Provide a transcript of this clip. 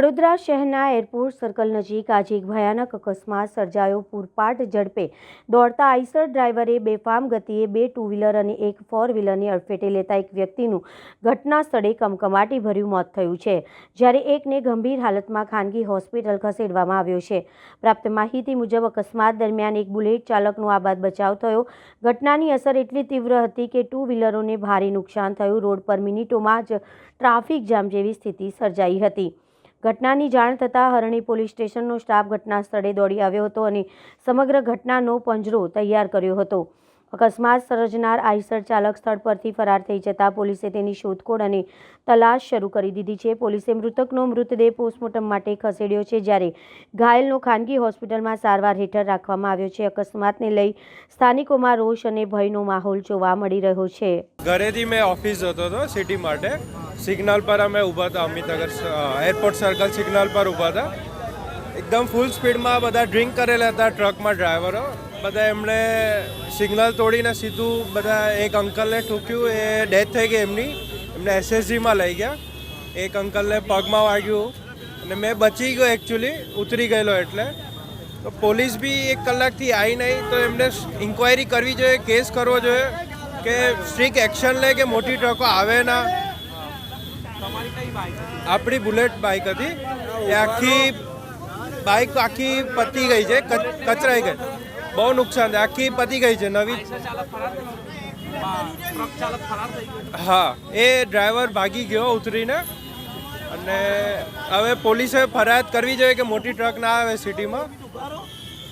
વડોદરા શહેરના airport circle નજીક આજે એક ભયાનક અકસ્માત સર્જાયો. પૂરપાટ ઝડપે દોડતા આઈસર ડ્રાઈવરે બેફામ ગતિએ બે ટુ વ્હીલર અને એક ફોર વ્હીલરની અડફેટે લેતા એક વ્યક્તિનું ઘટના સ્થળે કમકમાટી ભર્યું મોત થયું છે, જ્યારે એકને ગંભીર હાલતમાં ખાનગી હોસ્પિટલ ખસેડવામાં આવ્યો છે. પ્રાપ્ત માહિતી મુજબ, અકસ્માત દરમિયાન એક બુલેટ ચાલકનો આબાદ બચાવ થયો. ઘટનાની અસર એટલી તીવ્ર હતી કે ટુ વ્હીલરોને ભારે નુકસાન થયું. રોડ પર મિનિટોમાં જ ટ્રાફિક જામ જેવી સ્થિતિ સર્જાઈ હતી. ઘટનાની જાણ થતાં હરણી પોલીસ સ્ટેશનનો સ્ટાફ ઘટના સ્થળે દોડી આવ્યો હતો અને સમગ્ર ઘટનાનો પંજરો તૈયાર કર્યો હતો. અકસ્માત સર્જનાર આઈસર ચાલક સ્થળ પરથી ફરાર થઈ જતા પોલીસે તેની શોધખોળ અને તલાશ શરૂ કરી દીધી છે. પોલીસે મૃતકનો મૃતદેહ પોસ્ટમોર્ટમ માટે ખસેડ્યો છે, જ્યારે ઘાયલનો ખાનગી હોસ્પિટલમાં સારવાર હેઠળ રાખવામાં આવ્યો છે. અકસ્માતને લઈ સ્થાનિકોમાં રોષ અને ભયનો માહોલ જોવા મળી રહ્યો છે. ઘરેથી મેં ઓફિસ જતો હતો સિટી માટે. સિગ્નલ પર અમે ઊભા હતા, અમિતનગર એરપોર્ટ સર્કલ સિગ્નલ પર ઊભા હતા. એકદમ ફૂલ સ્પીડમાં બધા ડ્રિંક કરેલા હતા ટ્રકમાં ડ્રાઈવરો બધા એમણે સિગ્નલ તોડીને સીધું બધા એક અંકલને ઠૂક્યું, એ ડેથ થઈ ગઈ એમની. એમને એસએસજીમાં લઈ ગયા. એક અંકલને પગમાં વાગ્યું અને મેં બચી ગયો એકચ્યુઅલી ઉતરી ગયેલો એટલે. તો પોલીસ બી એક કલાકથી આવી નહીં, તો એમને ઇન્ક્વાયરી કરવી જોઈએ, કેસ કરવો જોઈએ કે સ્ટ્રિક એક્શન લે કે મોટી ટ્રકો આવે ના. આપણી બુલેટ બાઇક હતી. એ આખી બાઇક આખી પતી ગઈ છે કચરાઈ ગઈ. બહુ નુકસાન છે આખી પતી ગઈ છે નવી. હા, એ ડ્રાઈવર ભાગી ગયો ઉતરીને. અને હવે પોલીસે ફરિયાદ કરવી જોઈએ કે મોટી ટ્રક ના આવે સિટીમાં